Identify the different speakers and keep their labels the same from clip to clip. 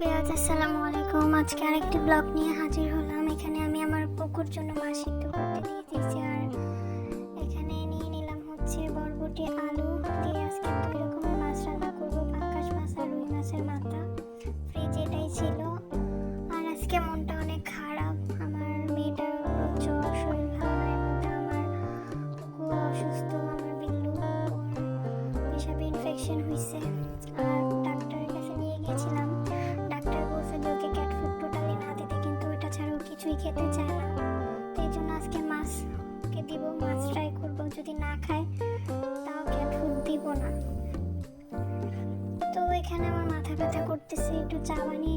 Speaker 1: পেঁয়াজ, আসসালামু আলাইকুম। আজকে আরেকটি ব্লগ নিয়ে হাজির হলাম। এখানে আমি আমার পুকুর জন্য মাছ সিদ্ধ করতে দিয়ে দিয়েছি আর এখানে নিয়ে নিলাম হচ্ছে বরবটি, আলু দিয়ে আজকে দুই রকমের মাছ রান্না করব। পাঙ্কাশ মাছ আর রুই মাছের মাথা ফ্রিজে এটাই ছিল। আর আজকে মনটা অনেক খারাপ। আমার মেয়েটার জ্বর, শরীর ভালো নয় আমার কুকু অসুস্থ, আমার বিল্লু পেশাবে ইনফেকশন হয়েছে আর ডাক্তারের কাছে নিয়ে গিয়েছিলাম খেতে চায় না। এই জন্য আজকে মাছ কে দিব, মাছ ট্রাই করব। যদি না খায়, তাও ক্যাট ফুড দিব না? তো এখানে আমার মাথা ব্যথা করতেছে, একটু চা বানিয়ে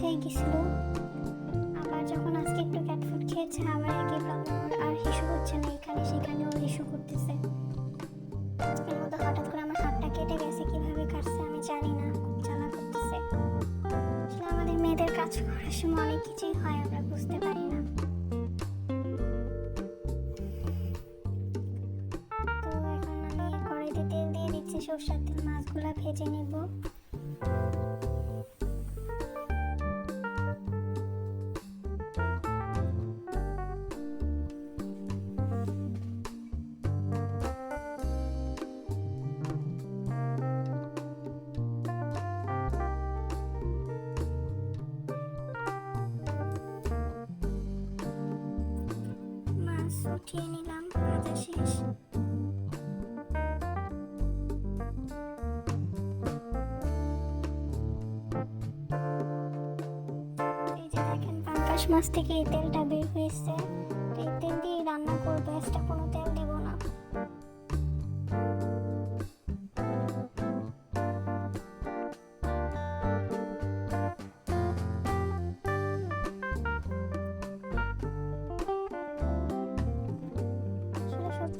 Speaker 1: হয়ে গেছিল। আবার যখন আজকে একটু ক্যাট ফুড খেয়েছে, আবার একই প্রবলেম আর হিসু হচ্ছে না এখানে সেখানে ও হিসু করতেছে। এর মধ্যে হঠাৎ করে আমার হাতটা কেটে গেছে, কীভাবে কাটছে আমি জানি না, খুব জ্বালা করতেছে। আসলে আমাদের মেয়েদের কাজ করার সময় অনেক কিছুই হয়, আমরা বুঝতে পারি না। তো এখন আমি কড়াইতে তেল দিয়ে দিচ্ছি, সরষের তেল, মাছগুলা ভেজে নিব। উঠিয়ে নিলাম ভাজা শেষ মাছ থেকে এই তেলটা বের হয়েছে, এই তেল দিয়ে রান্না করব, একটা কোনো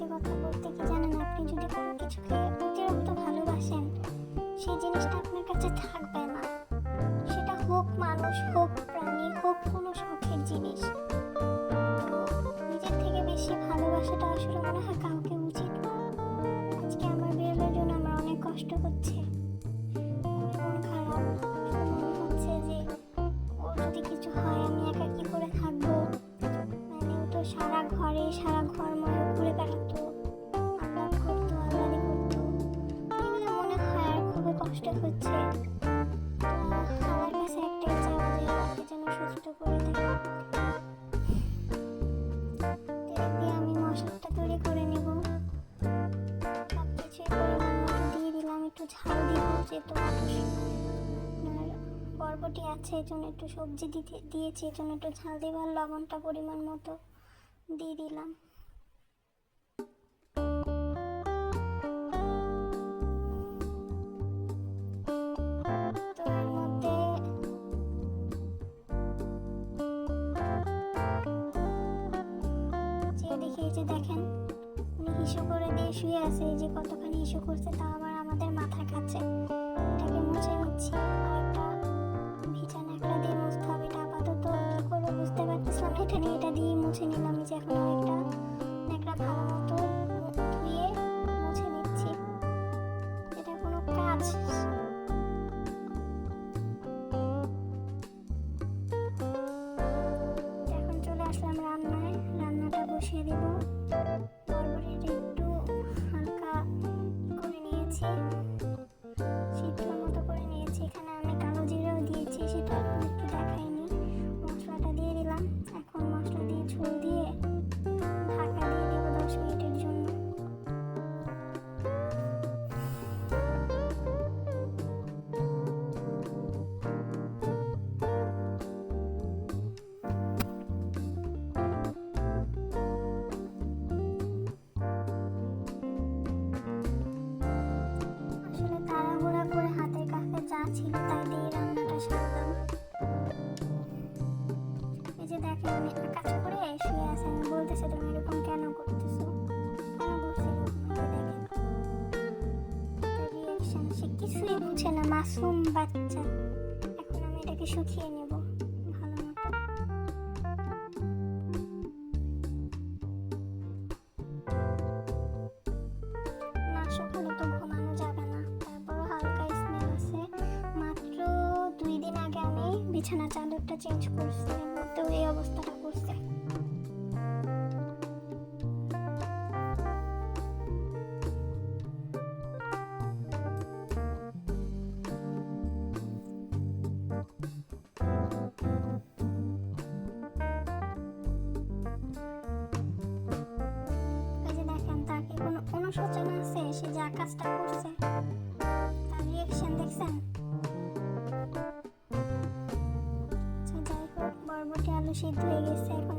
Speaker 1: সত্যি কথা বলতে কি জানেন আপনি? যদি কোনো কিছুকে অতিরিক্ত ভালোবাসেন, সেই জিনিসটা আপনার কাছে থাকবে না। সেটা হোক মানুষ, হোক প্রাণী, হোক কোনো শখের জিনিস। নিজের থেকে বেশি ভালোবাসাটা আসলে মনে হয় কাউকে উচিত না। আজকে আমার বিড়ালের জন্য আমার অনেক কষ্ট হচ্ছে। খুবই মন খারাপ শুধু হচ্ছে করে দেয়। দিয়ে আমি মশলাটা তৈরি করে দিয়ে দিলাম, একটু ঝাল বরবটি আছে, এই জন্য একটু সবজি দিতে দিয়েছি, এই জন্য একটু ঝাল আর লবণটা পরিমাণ মতো দিয়ে দিলাম। যে দেখে এই যে দেখেন, উনি হিসু করে দিয়ে শুয়ে আছে, এই যে কতখানি হিসু করছে তা আবার আমাদের মাথার কাছে। এটাকে মুছে নিচ্ছি। আর একটা ভিজা ন্যাকড়া দিয়ে মুছতে হবে এটা আপাতত কি করব বুঝতে পারতেছিলাম এটা নিয়ে, এটা দিয়ে মুছে নিলাম যে এখন কাজ করে শুয়ে তুমি এরকম কেন করতেছো? সে কিছুই বুঝে না, মাসুম বাচ্চা। এখন আমি এটাকে শুকিয়ে নেব তো ঘুমানো যাবে না। তারপরও হালকা মাত্র দুই দিন আগে আমি বিছানা চাদরটা চেঞ্জ করছি। মধ্যেও এই অবস্থাটা আছে সে যা কাজটা করছে, তার রিয়াকশন দেখছেন? আচ্ছা যাই হোক, বরবটি আলু সিদ্ধ হয়ে গেছে, এখন